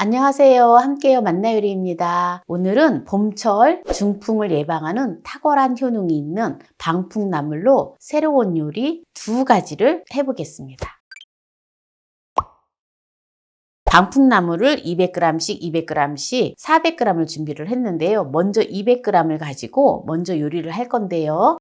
안녕하세요. 함께요 만나요리입니다. 오늘은 봄철 중풍을 예방하는 탁월한 효능이 있는 방풍나물로 새로운 요리 두 가지를 해보겠습니다. 방풍나물을 200g씩 200g씩 400g을 준비를 했는데요. 먼저 200g을 가지고 먼저 요리를 할 건데요.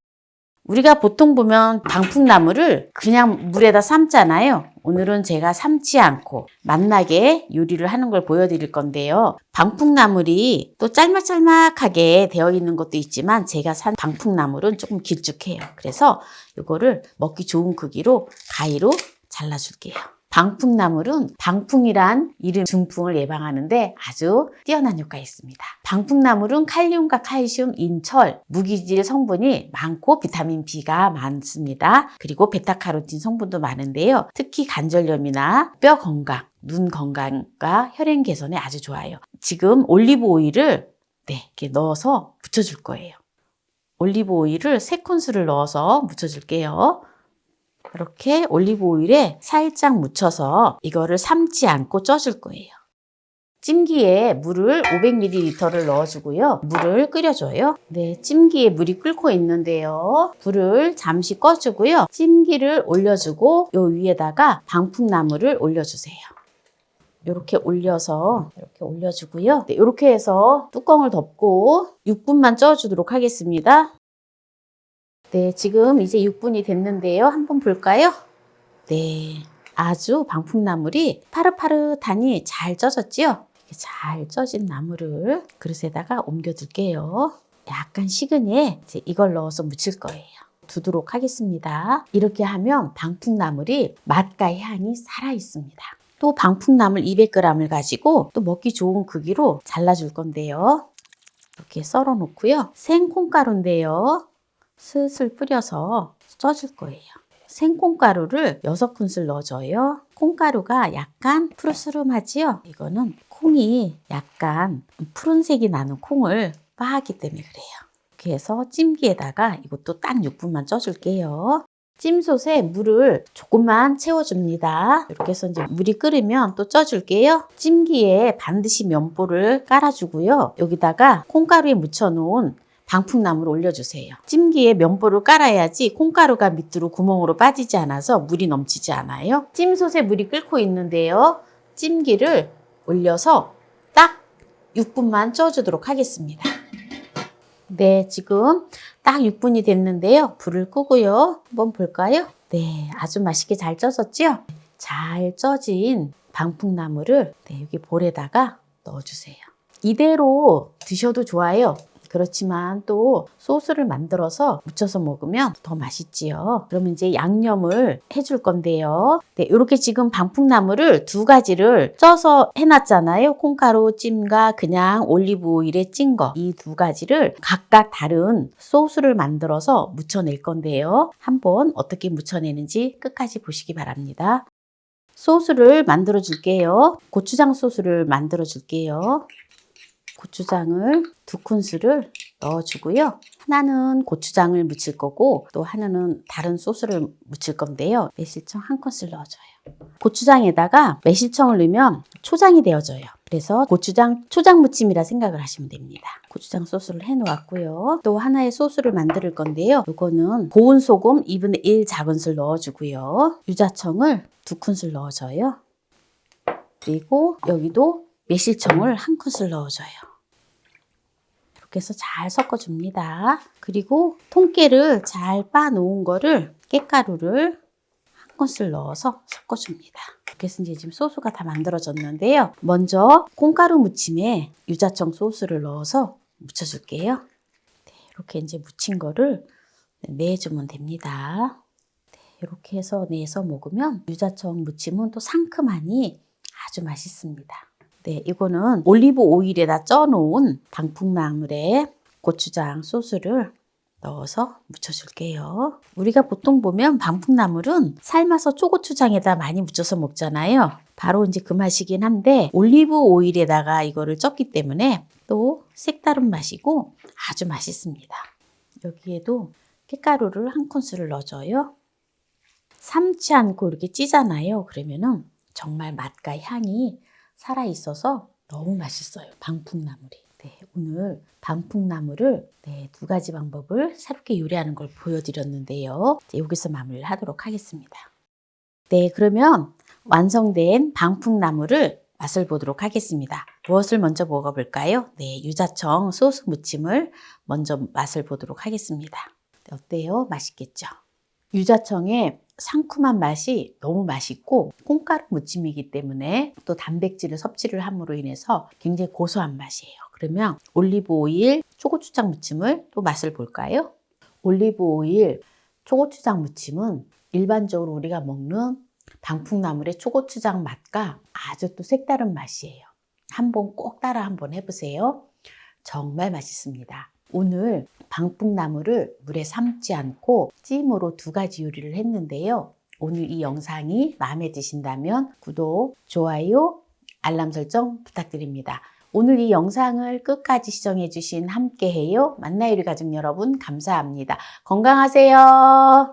우리가 보통 보면 방풍나물을 그냥 물에다 삶잖아요. 오늘은 제가 삶지 않고 맛나게 요리를 하는 걸 보여드릴 건데요. 방풍나물이 또 짤막짤막하게 되어 있는 것도 있지만 제가 산 방풍나물은 조금 길쭉해요. 그래서 이거를 먹기 좋은 크기로 가위로 잘라줄게요. 방풍나물은 방풍이란 이름 중풍을 예방하는데 아주 뛰어난 효과가 있습니다. 방풍나물은 칼륨과 칼슘, 인철, 무기질 성분이 많고 비타민 B가 많습니다. 그리고 베타카로틴 성분도 많은데요. 특히 관절염이나 뼈 건강, 눈 건강과 혈행 개선에 아주 좋아요. 지금 올리브 오일을 네, 이렇게 넣어서 묻혀줄 거예요. 올리브 오일을 세 큰술을 넣어서 묻혀줄게요. 이렇게 올리브 오일에 살짝 묻혀서 이거를 삶지 않고 쪄줄 거예요. 찜기에 물을 500ml를 넣어주고요. 물을 끓여줘요. 네, 찜기에 물이 끓고 있는데요. 불을 잠시 꺼주고요. 찜기를 올려주고 요 위에다가 방풍나물을 올려주세요. 이렇게 올려서 이렇게 올려주고요. 네, 이렇게 해서 뚜껑을 덮고 6분만 쪄주도록 하겠습니다. 네, 지금 이제 6분이 됐는데요. 한번 볼까요? 네, 아주 방풍나물이 파릇파릇하니 잘 쪄졌지요? 잘 쪄진 나물을 그릇에다가 옮겨둘게요. 약간 식으니 이제 이걸 넣어서 무칠 거예요. 두도록 하겠습니다. 이렇게 하면 방풍나물이 맛과 향이 살아 있습니다. 또 방풍나물 200g을 가지고 또 먹기 좋은 크기로 잘라줄 건데요. 이렇게 썰어 놓고요. 생콩가루인데요. 슬슬 뿌려서 쪄줄 거예요. 생콩가루를 6큰술 넣어줘요. 콩가루가 약간 푸르스름하지요? 이거는 콩이 약간 푸른색이 나는 콩을 빻기 때문에 그래요. 해서 찜기에다가 이것도 딱 6분만 쪄줄게요. 찜솥에 물을 조금만 채워줍니다. 이렇게 해서 이제 물이 끓으면 또 쪄줄게요. 찜기에 반드시 면보를 깔아주고요. 여기다가 콩가루에 묻혀놓은 방풍나물 올려주세요. 찜기에 면보를 깔아야지 콩가루가 밑으로 구멍으로 빠지지 않아서 물이 넘치지 않아요. 찜솥에 물이 끓고 있는데요. 찜기를 올려서 딱 6분만 쪄주도록 하겠습니다. 네, 지금 딱 6분이 됐는데요. 불을 끄고요. 한번 볼까요? 네, 아주 맛있게 잘 쪄졌죠? 잘 쪄진 방풍나물을 네, 여기 볼에다가 넣어주세요. 이대로 드셔도 좋아요. 그렇지만 또 소스를 만들어서 묻혀서 먹으면 더 맛있지요. 그러면 이제 양념을 해줄 건데요. 네, 이렇게 지금 방풍나물을 두 가지를 쪄서 해놨잖아요. 콩가루 찜과 그냥 올리브 오일에 찐 거. 이 두 가지를 각각 다른 소스를 만들어서 묻혀낼 건데요. 한번 어떻게 묻혀내는지 끝까지 보시기 바랍니다. 소스를 만들어 줄게요. 고추장 소스를 만들어 줄게요. 고추장을 두 큰술을 넣어주고요. 하나는 고추장을 묻힐 거고 또 하나는 다른 소스를 묻힐 건데요. 매실청 한 큰술 넣어줘요. 고추장에다가 매실청을 넣으면 초장이 되어져요. 그래서 고추장 초장 무침이라 생각을 하시면 됩니다. 고추장 소스를 해 놓았고요. 또 하나의 소스를 만들 건데요. 이거는 고운 소금 2분의 1 작은술 넣어주고요. 유자청을 두 큰술 넣어줘요. 그리고 여기도 매실청을 한 큰술 넣어줘요. 이렇게 해서 잘 섞어줍니다. 그리고 통깨를 잘 빻아놓은 거를 깨가루를 한 큰술 넣어서 섞어줍니다. 이렇게 해서 이제 지금 소스가 다 만들어졌는데요. 먼저 콩가루 무침에 유자청 소스를 넣어서 묻혀줄게요. 네, 이렇게 이제 묻힌 거를 내주면 됩니다. 네, 이렇게 해서 내서 먹으면 유자청 무침은 또 상큼하니 아주 맛있습니다. 네, 이거는 올리브 오일에다 쪄놓은 방풍나물에 고추장 소스를 넣어서 묻혀줄게요. 우리가 보통 보면 방풍나물은 삶아서 초고추장에다 많이 묻혀서 먹잖아요. 바로 이제 그 맛이긴 한데 올리브 오일에다가 이거를 쪘기 때문에 또 색다른 맛이고 아주 맛있습니다. 여기에도 깻가루를 한 큰술을 넣어줘요. 삶지 않고 이렇게 찌잖아요. 그러면은 정말 맛과 향이 살아 있어서 너무 맛있어요. 방풍나물이. 네, 오늘 방풍나물을 네, 두 가지 방법을 새롭게 요리하는 걸 보여드렸는데요. 여기서 마무리를 하도록 하겠습니다. 네, 그러면 완성된 방풍나물을 맛을 보도록 하겠습니다. 무엇을 먼저 먹어볼까요? 네, 유자청 소스 무침을 먼저 맛을 보도록 하겠습니다. 네, 어때요? 맛있겠죠? 유자청의 상큼한 맛이 너무 맛있고 콩가루 무침이기 때문에 또 단백질을 섭취를 함으로 인해서 굉장히 고소한 맛이에요. 그러면 올리브 오일 초고추장 무침을 또 맛을 볼까요? 올리브 오일 초고추장 무침은 일반적으로 우리가 먹는 방풍나물의 초고추장 맛과 아주 또 색다른 맛이에요. 한번 꼭 따라 한번 해보세요. 정말 맛있습니다. 오늘 방풍나물을 물에 삶지 않고 찜으로 두 가지 요리를 했는데요. 오늘 이 영상이 마음에 드신다면 구독, 좋아요, 알람 설정 부탁드립니다. 오늘 이 영상을 끝까지 시청해주신 함께해요. 만나요리 가족 여러분 감사합니다. 건강하세요.